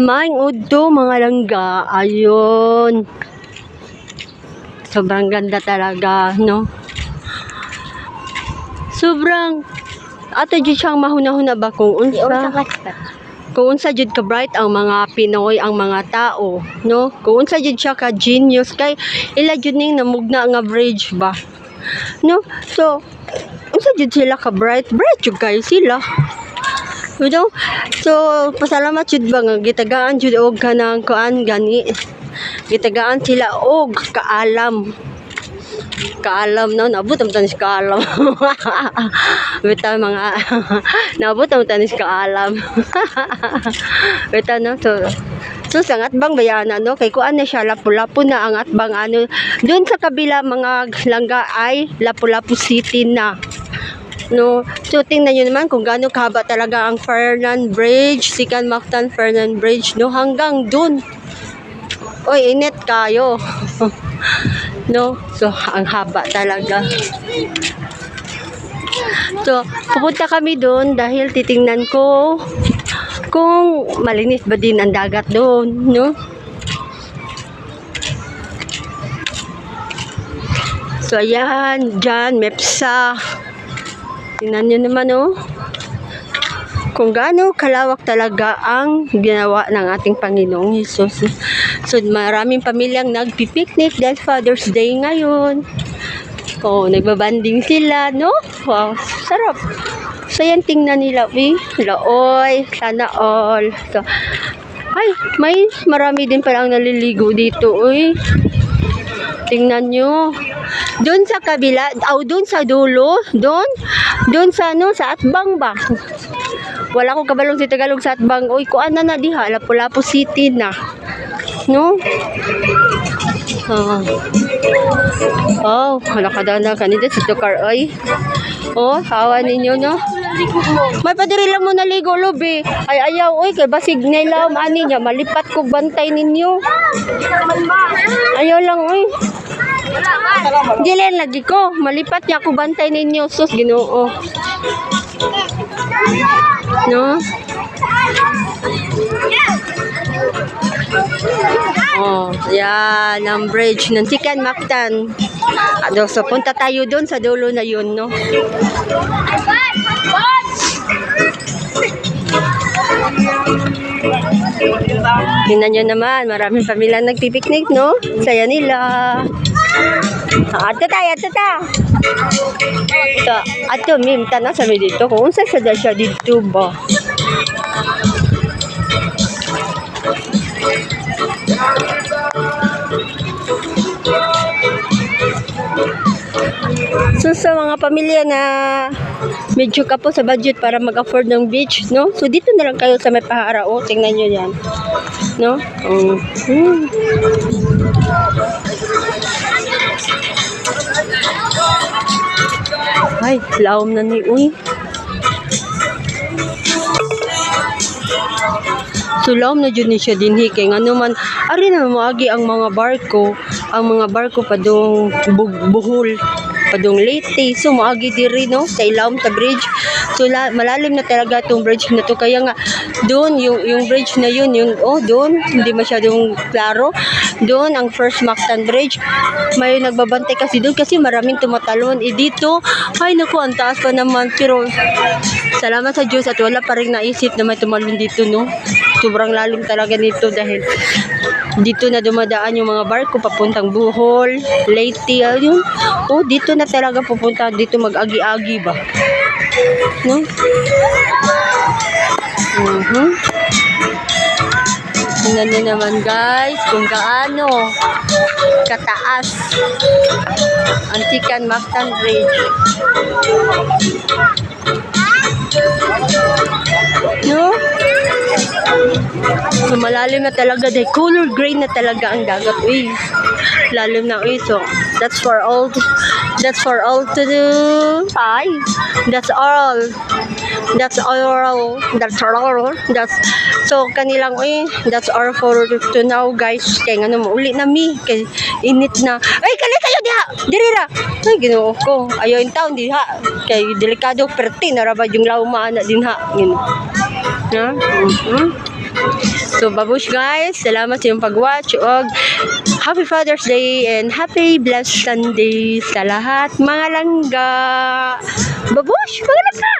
Maing udto mga langga. Ayun. Sobrang ganda talaga, no? Sobrang ato jud siyang mahuna-huna ba kung unsa? kung unsa jud ka bright ang mga Pinoy ang mga tao no? Kung unsa jud siya ka genius kay ila jud ning namugna nga bridge ba? No? So unsa jud sila ka bright? Bright jud kayo sila you so pasalamat jud ba nga gitagaan jud og kanang kuan gani gitagaan sila og kaalam kaalam no nabot ang tanis kaalam bitaw mga nabot ang tanis kaalam bitaw no so So, sa atbang bayana, no? Kay kuan na siya, lapu-lapu na ang atbang ano. Doon sa kabila, mga langga ay lapu-lapu city na. No, so tingnan nyo naman kung gaano kahaba talaga ang Fernan Bridge, Sikan Mactan Fernan Bridge, no, hanggang dun. Oy, init kayo. no, so ang haba talaga. So, pupunta kami doon dahil titingnan ko kung malinis ba din ang dagat doon, no? So, ayan, dyan, Mepsa. Tingnan nyo naman, oh. Kung gaano kalawak talaga ang ginawa ng ating Panginoong Hesus. So, maraming pamilyang nagpipiknik dahil Father's Day ngayon. Oh, nagbabanding sila, no? Wow, sarap. So, yan tingnan nila, uy. Laoy, sana all. So, ay, may marami din palang naliligo dito, uy. Tingnan nyo. Doon sa kabila, aw doon sa dulo, doon, doon sa ano, sa Atbang ba? Wala ko kabalong si Tagalog sa Atbang. Uy, kuan na na diha, Lapu-Lapu City na. No? Ah. Oh, nakadana kanina sa tukar ay. Oh, hawa ninyo no. May padiri lang mo naligo lobi. Ay ayaw oy kay basig nila ani niya malipat kog bantay ninyo. Ayaw lang oy. Dilen lagi ko, malipat niya ako bantay ninyo sus Ginoo. No? Oh, yan ang bridge ng Sikan Mactan. Ano, so punta tayo doon sa dulo na yun, no? Tingnan nyo naman, maraming pamilya nagpipiknik, no? Saya nila. Ato tayo, ato ta. Ito, ato, mim, tanong sa dito kung unsa sa siya dito ba? So sa mga pamilya na medyo kapo sa budget para mag-afford ng beach, no? So dito na lang kayo sa may pahara. Oh, tingnan nyo yan. No? Um, hmm. Ay, laom na ni Uy. So laom na jud ni siya dinhi kay ngano man ari na moagi ang mga barko, ang mga barko padung bu- buhol padung Leyte. So moagi diri no sa ilawom ta bridge. So la, malalim na talaga tong bridge na to. Kaya nga doon yung yung bridge na yun yung oh doon hindi masyadong klaro. Doon ang first Mactan Bridge. May nagbabantay kasi doon kasi maraming tumatalon. Eh dito ay naku ang taas pa naman. Pero salamat sa Diyos at wala pa rin naisip na may tumalon dito no. Sobrang lalim talaga nito dahil dito na dumadaan yung mga barko papuntang Bohol, Leyte, ayun. Oh, dito na talaga pupunta dito mag-agi-agi ba? No? Mhm. Tingnan nyo naman guys kung gaano kataas ang Tikan Mactan Bridge. No? So malalim na talaga dahil color gray na talaga ang dagat. Uy, lalim na uy. So that's for all that's for all to do. Ay, that's all. That's all. That's all. That's so kanilang uy, that's all for to now guys. Kay nga mo uli na mi kay init na. Ay, kali kayo diha. Diri ra. Ay, Ginoo ko. Ayo in town diha. Kay delikado perti na ra ba yung lauma na din ha. Yun. Ha? Mhm. So, babush guys, salamat sa iyong pag-watch Happy Father's Day and Happy Blessed Sunday sa lahat mga langga. Babush, mga langga!